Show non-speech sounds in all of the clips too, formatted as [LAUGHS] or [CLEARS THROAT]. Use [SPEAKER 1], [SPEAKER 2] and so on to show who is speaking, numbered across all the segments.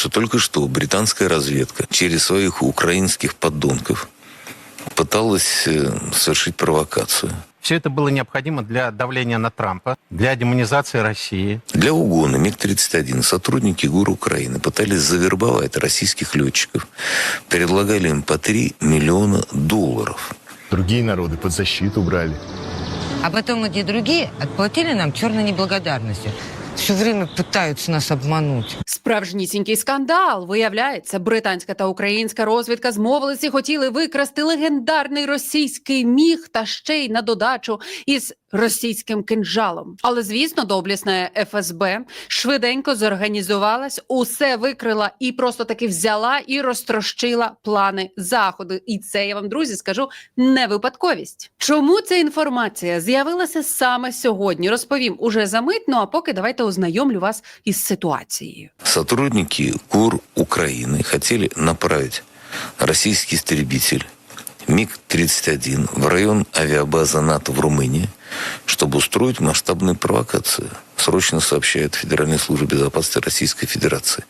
[SPEAKER 1] что только что британская разведка через своих украинских подонков пыталась э, совершить провокацию.
[SPEAKER 2] Все это было необходимо для давления на Трампа, для демонизации России.
[SPEAKER 1] Для угона МиГ-31 сотрудники ГУР Украины пытались завербовать российских летчиков, предлагали им по 3 миллиона долларов.
[SPEAKER 3] Другие народы под защиту брали.
[SPEAKER 4] А потом эти другие отплатили нам черной неблагодарностью. Все время пытаются нас обмануть.
[SPEAKER 5] Справжнісінький скандал. Виявляється, британська та українська розвідка змовилися і хотіли викрасти легендарний російський міг та ще й на додачу із російським кинжалом. Але звісно, доблісна ФСБ швиденько зорганізувалась, усе викрила і просто таки взяла і розтрощила плани заходу. І це я вам, друзі, скажу не випадковість. Чому ця інформація з'явилася саме сьогодні? Розповім уже за мить. Ну а поки давайте ознайомлю вас із ситуацією.
[SPEAKER 1] Сотрудники ГУР Украины хотели направить российский истребитель МиГ-31 в район авиабазы НАТО в Румынии, чтобы устроить масштабную провокацию, срочно сообщает Федеральной службе безопасности Российской Федерации,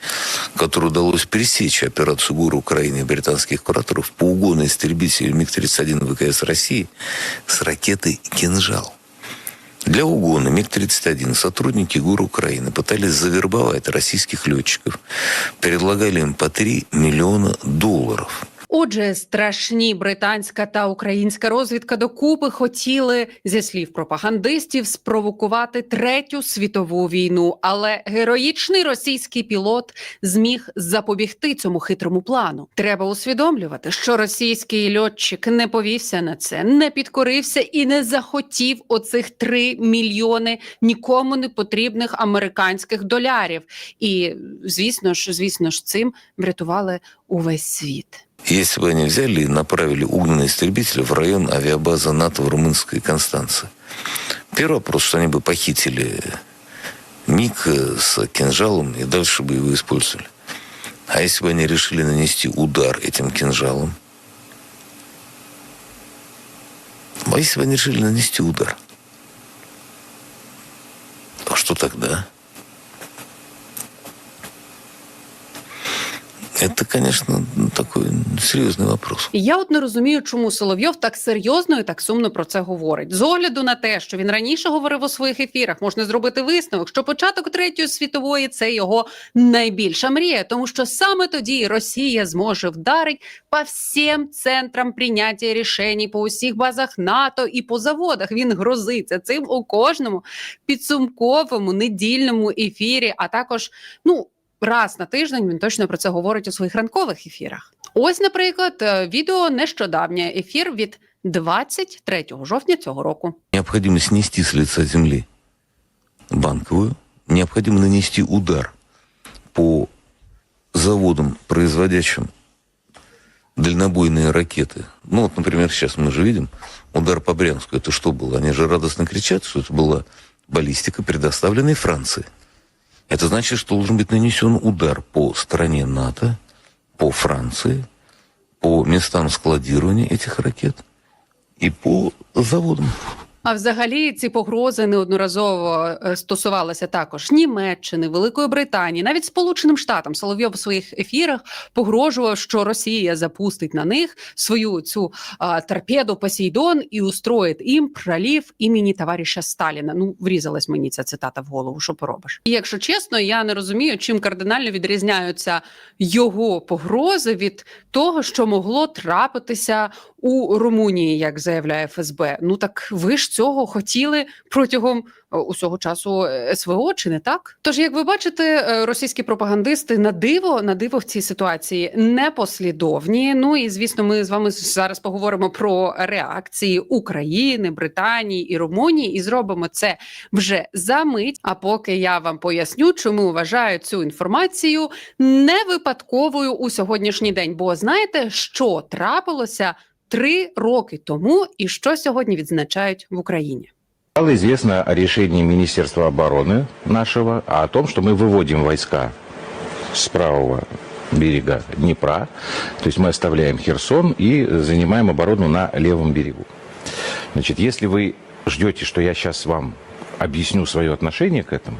[SPEAKER 1] которой удалось пресечь операцию ГУР Украины и британских кураторов по угону истребителя МиГ-31 ВКС России с ракетой «Кинжал». Для угона МиГ-31 сотрудники ГУР Украины пытались завербовать российских летчиков, предлагали им по 3 миллиона долларов.
[SPEAKER 5] Отже, страшні британська та українська розвідка докупи хотіли, зі слів пропагандистів, спровокувати третю світову війну. Але героїчний російський пілот зміг запобігти цьому хитрому плану. Треба усвідомлювати, що російський льотчик не повівся на це, не підкорився і не захотів оцих 3 мільйони нікому не потрібних американських долярів. І звісно ж, звісно ж, цим врятували увесь світ.
[SPEAKER 1] Если бы они взяли и направили угнанный истребитель в район авиабазы НАТО в румынской Констанции. Первый вопрос, что они бы похитили МиГ с кинжалом и дальше бы его использовали. А если бы они решили нанести удар этим кинжалом? А если бы они решили нанести удар? А что тогда? Это, конечно, такой серьезный вопрос.
[SPEAKER 5] Я от не розумію, чому Соловйов так серйозно і так сумно про це говорить. З огляду на те, що він раніше говорив у своїх ефірах, можна зробити висновок, що початок третьої світової це його найбільша мрія, тому що саме тоді Росія зможе вдарити по всім центрам прийняття рішень, по усіх базах НАТО і по заводах. Він грозиться цим у кожному підсумковому недільному ефірі, а також ну Раз на тиждень він точно про це говорить у своїх ранкових ефірах. Ось, наприклад, е, відео нещодавнє ефір від 23 жовтня цього року.
[SPEAKER 1] Необходимо снести с лица земли банковую. Необходимо нанести удар по заводам, производящим дальнобойные ракеты. Ну вот, например, сейчас мы же видим удар по Брянску. Это что было? Они же радостно кричат, что это была баллистика, предоставленная Франции. Это значит, что должен быть нанесен удар по стране НАТО, по Франции, по местам складирования этих ракет и по заводам.
[SPEAKER 5] А взагалі ці погрози неодноразово е, стосувалися також Німеччини, Великої Британії, навіть Сполученим Штатам. Соловйов у своїх ефірах погрожував, що Росія запустить на них свою цю а, торпеду Посейдон і устроїть їм пролів імені товариша Сталіна. Ну врізалась мені ця цитата в голову. Що поробиш? І якщо чесно, я не розумію, чим кардинально відрізняються його погрози від того, що могло трапитися у Румунії, як заявляє ФСБ. Ну так ви ж цього хотіли протягом е, усього часу е, СВО, чи не так? Тож, як ви бачите, е, російські пропагандисти на диво на диво в цій ситуації непослідовні. Ну і звісно, ми з вами зараз поговоримо про реакції України, Британії і Румунії, і зробимо це вже за мить. А поки я вам поясню, чому вважаю цю інформацію не випадковою у сьогоднішній день. Бо знаєте, що трапилося три роки тому, і що сьогодні відзначають в Україні?
[SPEAKER 6] Стало известно о решении Министерства обороны нашего о том, что мы выводим войска с правого берега Днепра. То есть мы оставляем Херсон и занимаем оборону на левом берегу. Значит, если вы ждете, что я сейчас вам объясню свое отношение к этому,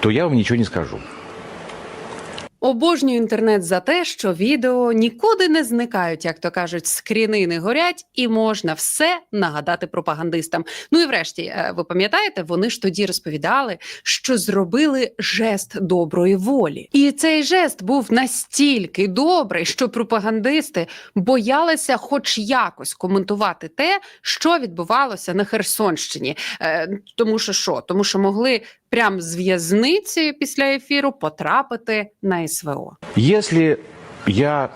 [SPEAKER 6] то я вам ничего не скажу.
[SPEAKER 5] Обожнюю інтернет за те, що відео нікуди не зникають, як то кажуть, скріни не горять, і можна все нагадати пропагандистам. Ну і врешті, е, ви пам'ятаєте, вони ж тоді розповідали, що зробили жест доброї волі. І цей жест був настільки добрий, що пропагандисти боялися хоч якось коментувати те, що відбувалося на Херсонщині. Е, тому що що? Тому що могли прямо з в'язниці після ефіру потрапити на СВО.
[SPEAKER 6] Если я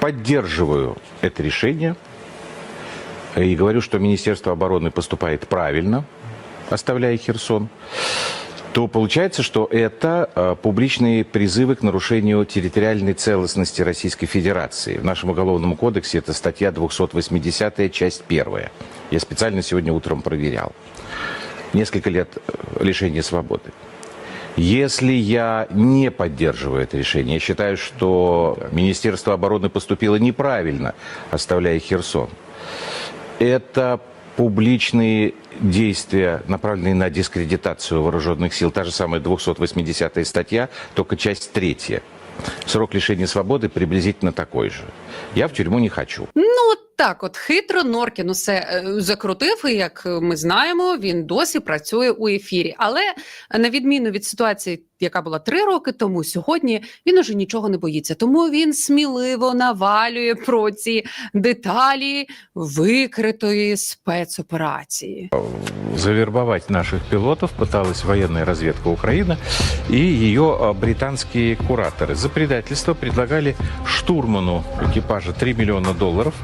[SPEAKER 6] поддерживаю это решение и говорю, что Министерство обороны поступает правильно, оставляя Херсон, то получается, что это э, публичные призывы к нарушению территориальной целостности Российской Федерации. В нашем Уголовном кодексе это статья 280, часть 1. Я специально сегодня утром проверял. Несколько лет э, лишения свободы. Если я не поддерживаю это решение, я считаю, что Министерство обороны поступило неправильно, оставляя Херсон. Это публичные действия, направленные на дискредитацию вооруженных сил. Та же самая 280 статья, только часть третья. Срок лишения свободы приблизительно такой же. Я в тюрьму не хочу.
[SPEAKER 5] Ну, так, от хитро Норкін усе е, закрутив, і як ми знаємо, він досі працює у ефірі. Але на відміну від ситуації, яка була три роки тому, сьогодні він уже нічого не боїться. Тому він сміливо навалює про ці деталі викритої спецоперації.
[SPEAKER 7] завербовать наших пилотов пыталась военная разведка Украины и ее а, британские кураторы. За предательство предлагали штурману экипажа 3 миллиона долларов,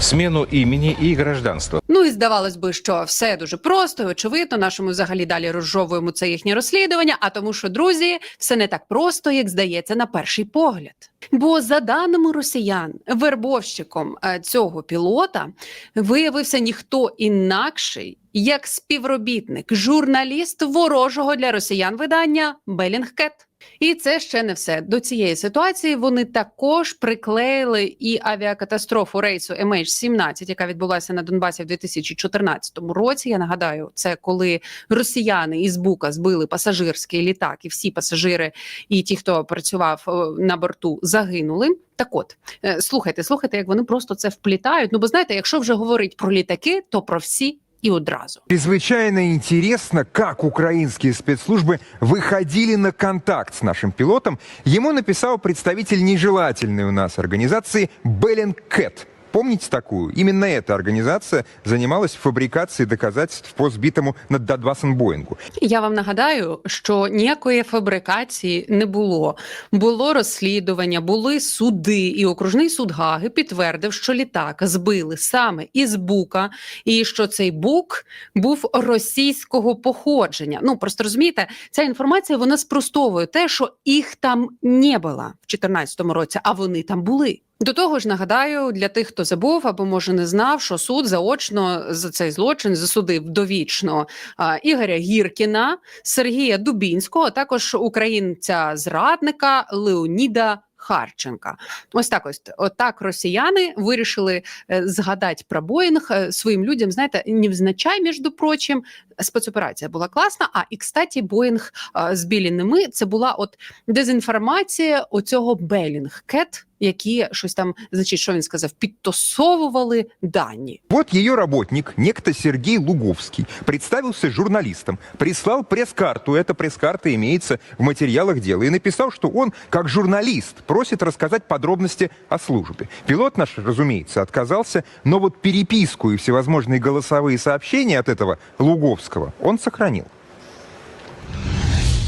[SPEAKER 7] смену имени и гражданства.
[SPEAKER 5] І здавалось би, що все дуже просто і очевидно. Нашому взагалі далі розжовуємо це їхнє розслідування. А тому, що друзі, все не так просто, як здається на перший погляд. Бо за даними росіян, вербовщиком е, цього пілота виявився ніхто інакший, як співробітник, журналіст ворожого для росіян видання Белінгкет. І це ще не все. До цієї ситуації вони також приклеїли і авіакатастрофу рейсу MH17, яка відбулася на Донбасі в 2014 році. Я нагадаю, це коли росіяни із Бука збили пасажирський літак, і всі пасажири і ті, хто працював е, на борту, загинули. Так от е, слухайте, слухайте, як вони просто це вплітають. Ну бо знаєте, якщо вже говорить про літаки, то про всі і одразу.
[SPEAKER 8] Чрезвычайно интересно, как украинские спецслужбы выходили на контакт с нашим пилотом. Ему написал представитель нежелательной у нас организации Беллинкет. Помните такую? Именно эта организация занималась фабрикацией доказательств по сбитому над Донбассом Боингу.
[SPEAKER 5] Я вам нагадаю, що ніякої фабрикації не було. Було розслідування, були суди, і окружний суд Гаги підтвердив, що літак збили саме із Бука, і що цей бук був російського походження. Ну просто розумієте, ця інформація вона спростовує те, що їх там не було в 2014 році, а вони там були. До того ж, нагадаю, для тих, хто забув або може не знав, що суд заочно за цей злочин засудив довічно а, Ігоря Гіркіна, Сергія Дубінського, а також українця зрадника Леоніда. Харченка, ось так ось отак росіяни вирішили е, згадати про Боїнг е, своїм людям. Знаєте, невзначай, між прочим, спецоперація була класна. А і кстаті, Боїнг з біліними це була от дезінформація оцього Белінг Кет, які щось там, значить, що він сказав, підтасовували дані.
[SPEAKER 8] Вот ее работник, некто Сергей Луговский, представился журналистом, прислал пресс-карту, эта пресс-карта имеется в материалах дела, и написал, что он, как журналист, просит рассказать подробности о службе. Пилот наш, разумеется, отказался, но вот переписку и всевозможные голосовые сообщения от этого Луговского он сохранил.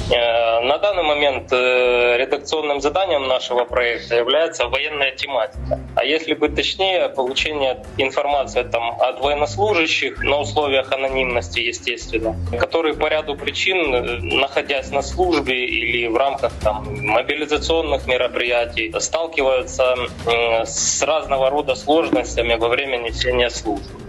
[SPEAKER 9] Э, На данный момент э, редакционным заданием нашего проекта является военная тематика. А если быть точнее, получение информации там, от военнослужащих на условиях анонимности, естественно, которые по ряду причин, э, находясь на службе или в рамках там, мобилизационных мероприятий, сталкиваются с разного рода сложностями во время несения службы.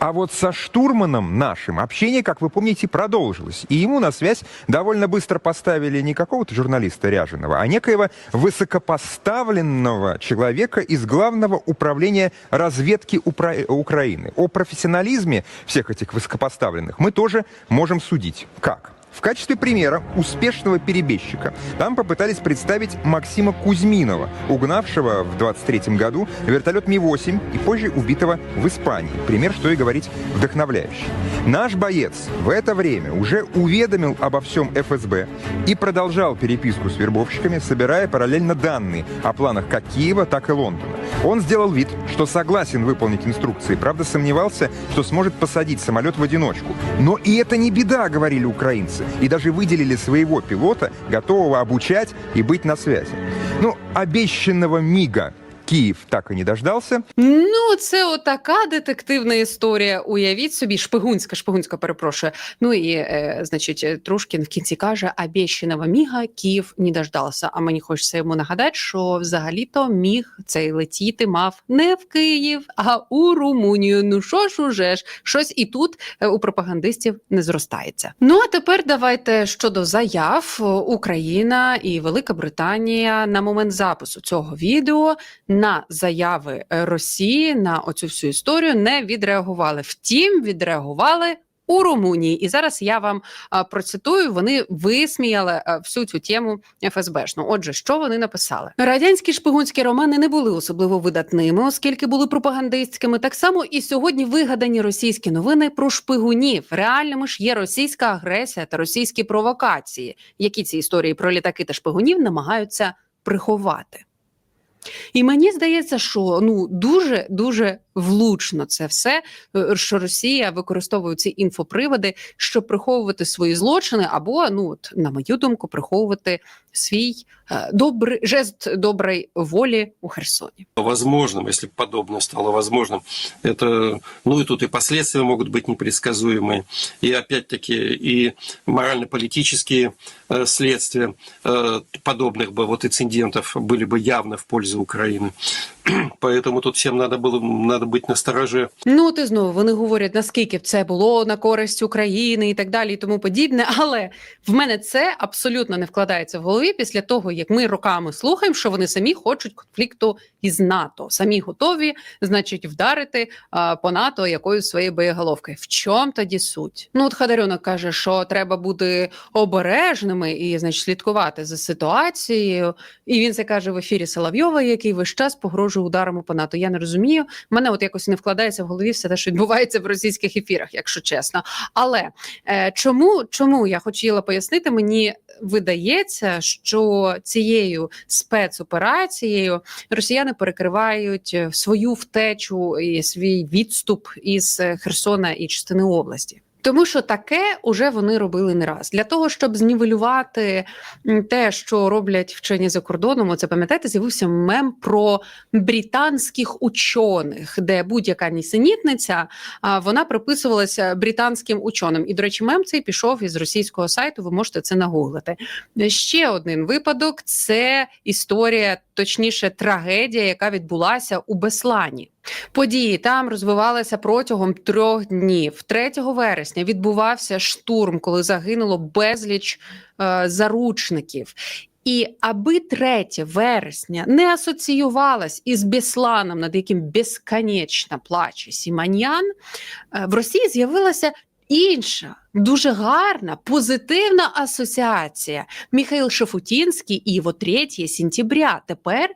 [SPEAKER 8] А вот со штурманом нашим общение, как вы помните, продолжилось. И ему на связь довольно быстро поставили не какого-то журналиста Ряженого, а некоего высокопоставленного человека из Главного управления разведки Упра- Украины. О профессионализме всех этих высокопоставленных мы тоже можем судить. Как? В качестве примера успешного перебежчика там попытались представить Максима Кузьминова, угнавшего в 23 году вертолет Ми-8 и позже убитого в Испании. Пример, что и говорить, вдохновляющий. Наш боец в это время уже уведомил обо всем ФСБ и продолжал переписку с вербовщиками, собирая параллельно данные о планах как Киева, так и Лондона. Он сделал вид, что согласен выполнить инструкции, правда сомневался, что сможет посадить самолет в одиночку. Но и это не беда, говорили украинцы, и даже выделили своего пилота, готового обучать и быть на связи. Ну, обещанного МИГа Киев так и не дождался.
[SPEAKER 5] Ну, це отака детективна історія. Уявіть собі, шпигунська, шпигунська, перепрошую. Ну і, е, значить, Трушкін в кінці каже: обіщеного міга Київ не дождався. А мені хочеться йому нагадати, що взагалі-то міг цей летіти мав не в Київ, а у Румунію. Ну що ж уже ж, щось і тут е, у пропагандистів не зростається. Ну а тепер давайте щодо заяв. Україна і Велика Британія на момент запису цього відео на заяви е, Росії на оцю всю історію не відреагували. Втім, відреагували. У Румунії, і зараз я вам а, процитую. Вони висміяли а, всю цю тему ФСБшну. Отже, що вони написали? Радянські шпигунські романи не були особливо видатними, оскільки були пропагандистськими. Так само і сьогодні вигадані російські новини про шпигунів. Реальними ж є російська агресія та російські провокації, які ці історії про літаки та шпигунів намагаються приховати. І мені здається, що ну дуже дуже влучно це все, е, що Росія використовує ці інфоприводи, щоб приховувати свої злочини, або ну от, на мою думку, приховувати свій е, добрий жест доброї волі у Херсоні.
[SPEAKER 10] возможным, если бы подобное стало возможным. Это, ну и тут и последствия могут быть непредсказуемые, и опять-таки и морально-политические э, следствия э, подобных бы вот инцидентов были бы явно в пользу Украины. [CLEARS THROAT] Поэтому тут всем надо было надо быть настороже.
[SPEAKER 5] Ну, от і знову вони говорять, наскільки б це було на користь України і так далі, і тому подібне. Але в мене це абсолютно не вкладається в голові після того, як ми роками слухаємо, що вони самі хочуть конфлікту із НАТО, самі готові, значить, вдарити а, по НАТО якоюсь своєю боєголовкою. В чому тоді суть? Ну, от Хадарюнок каже, що треба бути обережними і, значить, слідкувати за ситуацією. І він це каже в ефірі Соловйова, який весь час погрожує ударами по НАТО. Я не розумію. Мене от якось не вкладається в голові все те, що відбувається в російських ефірах, якщо чесно. Але е, чому, чому я хотіла пояснити, мені видається, що цією спецоперацією росіяни перекривають е, свою втечу і свій відступ із е, Херсона і частини області. Тому що таке уже вони робили не раз для того, щоб знівелювати те, що роблять вчені за кордоном. Оце пам'ятаєте, з'явився мем про британських учених, де будь-яка нісенітниця вона приписувалася британським ученим. І, до речі, мем цей пішов із російського сайту. Ви можете це нагуглити. Ще один випадок це історія, точніше, трагедія, яка відбулася у Беслані. Події там розвивалися протягом трьох днів. 3 вересня відбувався штурм, коли загинуло безліч е, заручників. І аби 3 вересня не асоціювалась із Бесланом, над яким безконечно плаче Сіманьян, е, в Росії з'явилася інша, дуже гарна, позитивна асоціація. Михаил Шафутінський і його 3 сентября. Тепер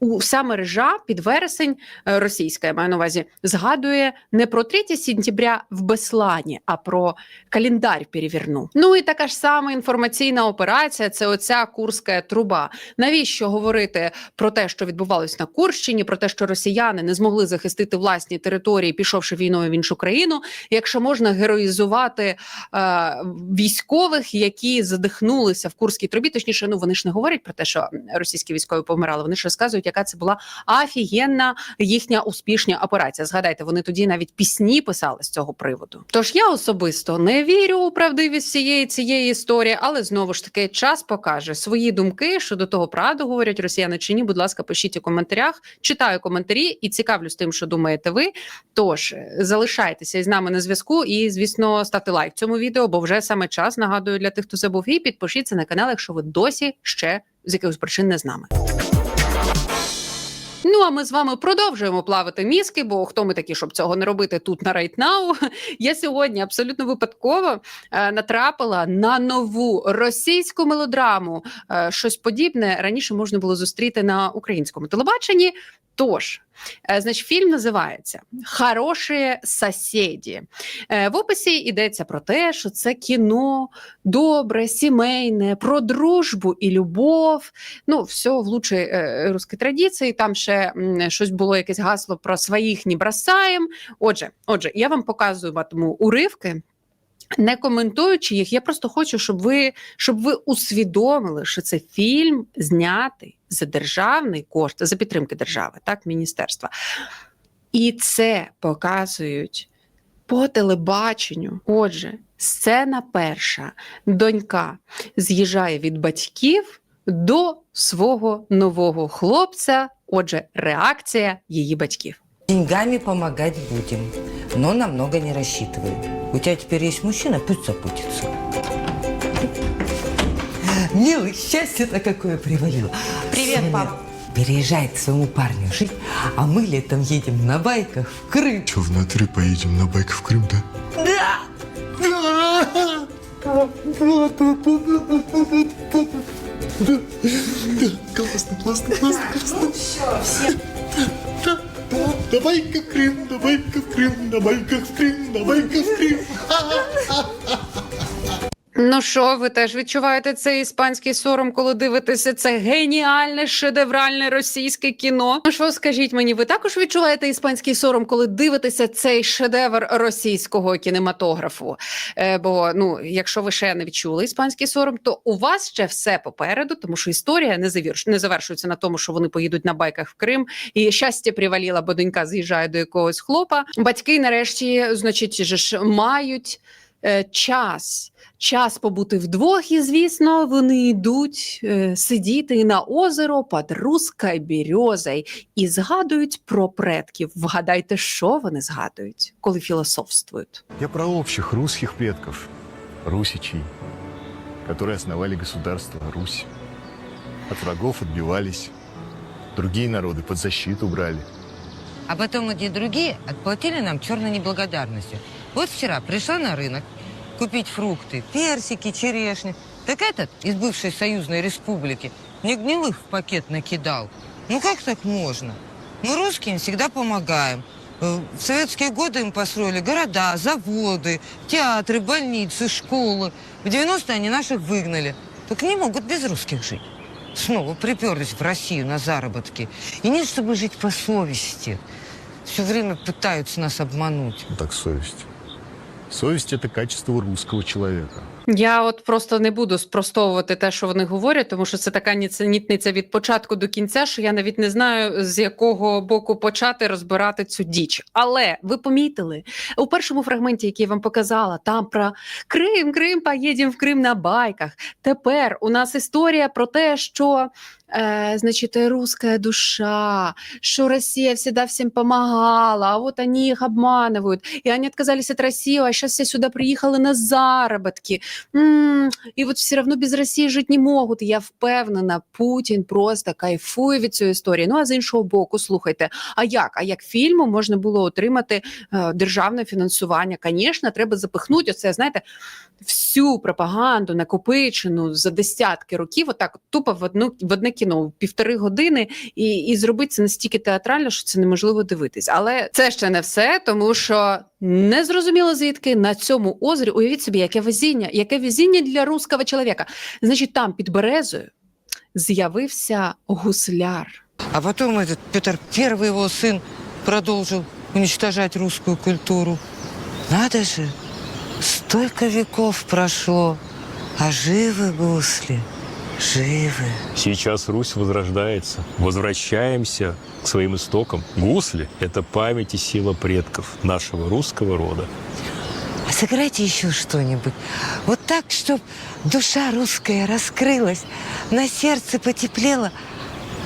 [SPEAKER 5] у вся мережа під вересень е, російська, я маю на увазі, згадує не про 3 сентября в Беслані, а про календар переверну. Ну і така ж сама інформаційна операція це оця курська труба. Навіщо говорити про те, що відбувалось на Курщині, про те, що росіяни не змогли захистити власні території, пішовши війною в іншу країну, якщо можна героїзувати е, військових, які задихнулися в Курській трубі, точніше, ну вони ж не говорять про те, що російські військові помирали. Вони ж розказують, яка це була офігенна їхня успішна операція. Згадайте, вони тоді навіть пісні писали з цього приводу. Тож я особисто не вірю у правдивість цієї цієї історії, але знову ж таки час покаже свої думки щодо того, правду говорять росіяни чи ні. Будь ласка, пишіть у коментарях. Читаю коментарі і цікавлюсь тим, що думаєте ви. Тож залишайтеся із нами на зв'язку, і звісно, ставте лайк цьому відео, бо вже саме час нагадую для тих, хто забув, і підпишіться на канал, якщо ви досі ще з якихось причин не з нами. Ну а ми з вами продовжуємо плавити мізки, бо хто ми такі, щоб цього не робити тут на Right Now. [LAUGHS] Я сьогодні абсолютно випадково е, натрапила на нову російську мелодраму. Е, щось подібне раніше можна було зустріти на українському телебаченні. Тож, е, значить, фільм називається Хороші сусіді. Е, В описі йдеться про те, що це кіно добре, сімейне, про дружбу і любов. Ну, все в лучшій е, русській традиції. Там ще щось було якесь гасло про своїх не бросаєм. Отже, отже, я вам показуватиму уривки. Не коментуючи їх, я просто хочу, щоб ви, щоб ви усвідомили, що це фільм знятий за державний кошт, за підтримки держави, так, міністерства. І це показують по телебаченню. Отже, сцена перша. Донька з'їжджає від батьків до свого нового хлопця. Отже, реакція її батьків.
[SPEAKER 4] Деньгами помогать будем, но намного не рассчитывай. У тебя теперь есть мужчина, пусть запутится. Милый, счастье-то какое привалило.
[SPEAKER 11] Привет,
[SPEAKER 4] Соня
[SPEAKER 11] пап.
[SPEAKER 4] Переезжает к своему парню жить, а мы летом едем на байках в Крым.
[SPEAKER 3] Че, в натуре поедем на байк в Крым, да?
[SPEAKER 4] Да!
[SPEAKER 3] Классно, классно, классно, классно. На байках в Крым, на байках в Крым, на байках в Крым, [LAUGHS]
[SPEAKER 5] Ну що, ви теж відчуваєте цей іспанський сором, коли дивитеся це геніальне шедевральне російське кіно? Ну що, скажіть мені, ви також відчуваєте іспанський сором, коли дивитеся цей шедевр російського кінематографу? Е, бо ну, якщо ви ще не відчули іспанський сором, то у вас ще все попереду, тому що історія не завірш... не завершується на тому, що вони поїдуть на байках в Крим, і щастя приваліла, бо донька з'їжджає до якогось хлопа. Батьки, нарешті, значить, же ж мають час. Час побути вдвох, і звісно, вони йдуть е, сидіти на озеро під руською березою і згадують про предків. Вгадайте, що вони згадують, коли філософствують.
[SPEAKER 3] Я про общих русских предков, русичей, которые основали государство Русь. От врагов отбивались, другие народы под защиту брали.
[SPEAKER 4] А потом эти другие отплатили нам черной неблагодарностью. Вот вчера пришла на рынок купить фрукты, персики, черешни. Так этот из бывшей союзной республики мне гнилых в пакет накидал. Ну как так можно? Мы русским всегда помогаем. Э, В советские годы им построили города, заводы, театры, больницы, школы. В 90-е они наших выгнали. Так не могут без русских жить. Снова приперлись в Россию на заработки. И нет, чтобы жить по совести. Все время пытаются нас обмануть.
[SPEAKER 3] Ну так совесть. Совесть – это качество русского человека.
[SPEAKER 5] Я от просто не буду спростовувати те, що вони говорять, тому що це така ніценітниця від початку до кінця, що я навіть не знаю, з якого боку почати розбирати цю діч. Але ви помітили у першому фрагменті, який я вам показала, там про Крим, Крим, поїдемо в Крим на байках. Тепер у нас історія про те, що. Э, значит, э, русская душа, что Россия всегда всем помогала, а вот они их обманывают, и они отказались от России, а сейчас все сюда приехали на заработки, І от все одно без Росії жити не можуть. Я впевнена, Путін просто кайфує від цієї історії. Ну а з іншого боку, слухайте, а як? А як фільму можна було отримати е, державне фінансування? Звісно, треба запихнути оце, знаєте, всю пропаганду накопичену за десятки років, отак тупо в одну в одне кіно в півтори години, і, і зробити це настільки театрально, що це неможливо дивитись. Але це ще не все, тому що не зрозуміло звідки на цьому озері. Уявіть собі, яке везіння, яке везіння для русского чоловіка. Значить, там під березою з'явився гусляр.
[SPEAKER 4] А потом этот Петр Первый, его сын, продолжил уничтожать русскую культуру. Надо же, столько веков прошло, а живы гусли, живы.
[SPEAKER 12] Сейчас Русь возрождается. Возвращаемся к своим истокам. Гусли – это память и сила предков нашего русского рода.
[SPEAKER 4] А сыграйте еще что-нибудь. Вот так, чтоб душа русская раскрылась, на сердце потеплело,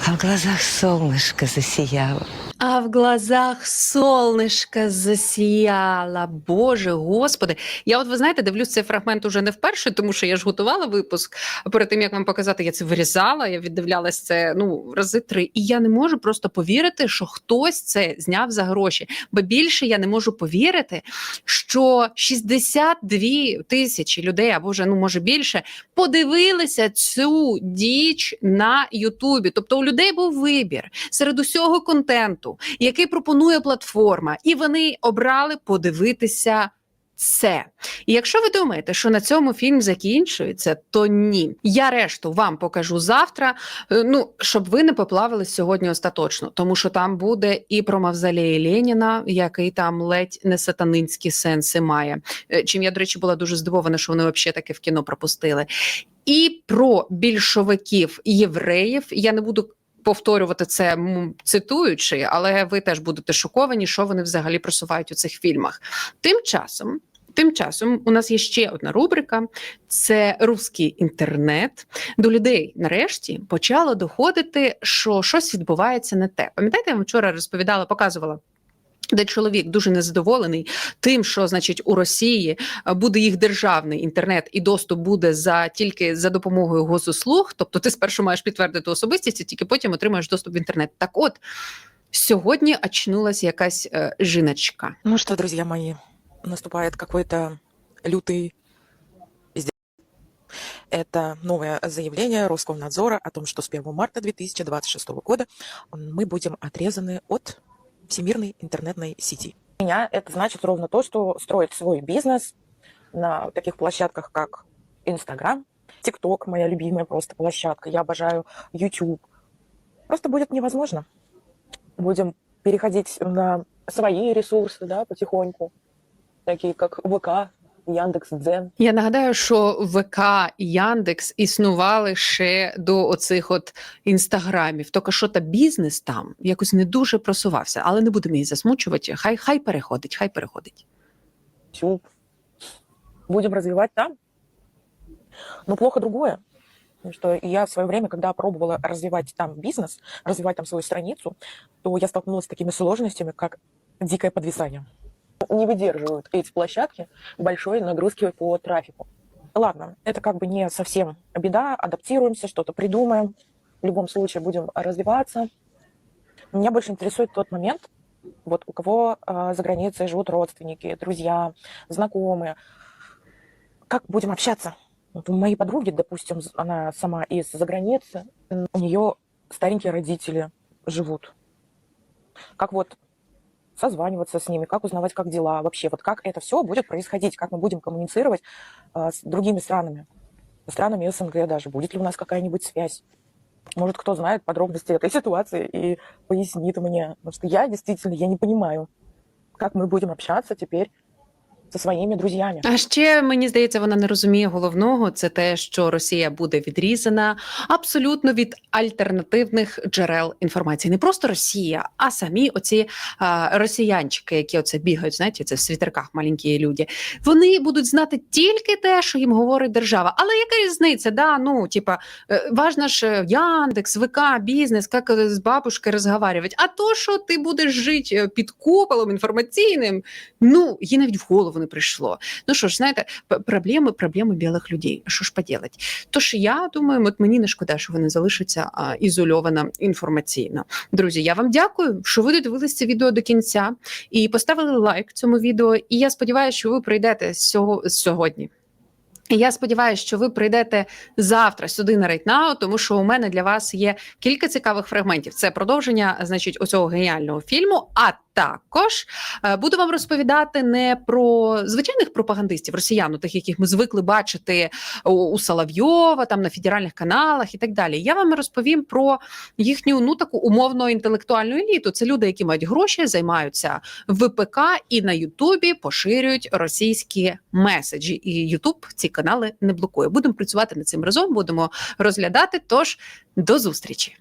[SPEAKER 4] а в глазах солнышко засияло.
[SPEAKER 5] А в глазах солнышко засіяло. Боже, господи. Я от ви знаєте, дивлюсь цей фрагмент уже не вперше, тому що я ж готувала випуск. Перед тим як вам показати, я це вирізала. Я віддивлялась це ну рази три. І я не можу просто повірити, що хтось це зняв за гроші. Бо більше я не можу повірити, що 62 тисячі людей, або вже ну може більше, подивилися цю діч на Ютубі. Тобто у людей був вибір серед усього контенту, який пропонує платформа, і вони обрали подивитися. Це і якщо ви думаєте, що на цьому фільм закінчується, то ні. Я решту вам покажу завтра. е, Ну щоб ви не поплавились сьогодні остаточно, тому що там буде і про мавзолей Леніна, який там ледь не сатанинські сенси має. Е, Чим я, до речі, була дуже здивована, що вони взагалі таке в кіно пропустили. І про більшовиків євреїв я не буду. Повторювати це цитуючи, але ви теж будете шоковані, що вони взагалі просувають у цих фільмах. Тим часом, тим часом, у нас є ще одна рубрика: це русський інтернет. До людей нарешті почало доходити, що щось відбувається не те. Пам'ятаєте, я вам вчора розповідала, показувала. Де чоловік дуже незадоволений тим, що значить у Росії е, буде їх державний інтернет, і доступ буде за тільки за допомогою госуслуг. Тобто, ти спершу маєш підтвердити особистість, і тільки потім отримаєш доступ в інтернет. Так, от сьогодні очнулася якась е, жіночка.
[SPEAKER 11] Ну что, друзья мои, наступает какой-то лютый издевательство. Это новое заявление Роскомнадзора о том, что с 1 марта 2026 года мы будем отрезаны от всемирной интернетной сети. Для меня это значит ровно то, что строить свой бизнес на таких площадках, как Инстаграм, ТикТок, моя любимая просто площадка, я обожаю YouTube, просто будет невозможно. Будем переходить на свои ресурсы, да, потихоньку, такие как ВК, Яндекс, Дзен.
[SPEAKER 5] Я нагадаю, що ВК і Яндекс існували ще до оцих от інстаграмів. Тільки що та бізнес там якось не дуже просувався, але не будемо її засмучувати. Хай хай переходить, хай переходить.
[SPEAKER 11] YouTube. Будем развивать там. Но плохо другое. Что я в свое время, когда пробовала развивать там бизнес, развивать там свою страницу, то я столкнулась с такими сложностями, как дикое подвисание. Не выдерживают эти площадки большой нагрузки по трафику. Ладно, это как бы не совсем беда, адаптируемся, что-то придумаем. В любом случае будем развиваться. Меня больше интересует тот момент, вот у кого э, за границей живут родственники, друзья, знакомые. Как будем общаться? Вот у моей подруги, допустим, она сама из-за границы, у нее старенькие родители живут. Как вот созваниваться с ними, как узнавать, как дела вообще, вот как это все будет происходить, как мы будем коммуницировать а, с другими странами, странами СНГ даже, будет ли у нас какая-нибудь связь. Может, кто знает подробности этой ситуации и пояснит мне, потому что я действительно, я не понимаю, как мы будем общаться теперь со своими друзьями.
[SPEAKER 5] А ще мені здається, вона не розуміє головного. Це те, що Росія буде відрізана абсолютно від альтернативних джерел інформації. Не просто Росія, а самі оці а, росіянчики, які оце бігають, знаєте, це в світерках маленькі люди. Вони будуть знати тільки те, що їм говорить держава. Але яка різниця? Да, ну типа е, важно ж е, Яндекс, ВК, бізнес, як е, з бабушкою розговаривати. А то, що ти будеш жити під куполом інформаційним, ну їй навіть в голову не прийшло. Ну що ж, знаєте, проблеми, проблеми білих людей. Що ж поділати? Тож я думаю, от мені не шкода, що вони залишаться а, ізольовано інформаційно. Друзі, я вам дякую, що ви додивились це відео до кінця і поставили лайк цьому відео. І я сподіваюся, що ви прийдете сього- сьогодні. Я сподіваюся, що ви прийдете завтра сюди на Рейтнау, тому що у мене для вас є кілька цікавих фрагментів. Це продовження, значить, оцього геніального фільму. А також е, буду вам розповідати не про звичайних пропагандистів росіян, тих, яких ми звикли бачити у, Соловйова, там на федеральних каналах і так далі. Я вам розповім про їхню ну таку умовно інтелектуальну еліту. Це люди, які мають гроші, займаються ВПК і на Ютубі поширюють російські меседжі. І Ютуб ці канали не блокує. Будемо працювати над цим разом, будемо розглядати. Тож до зустрічі.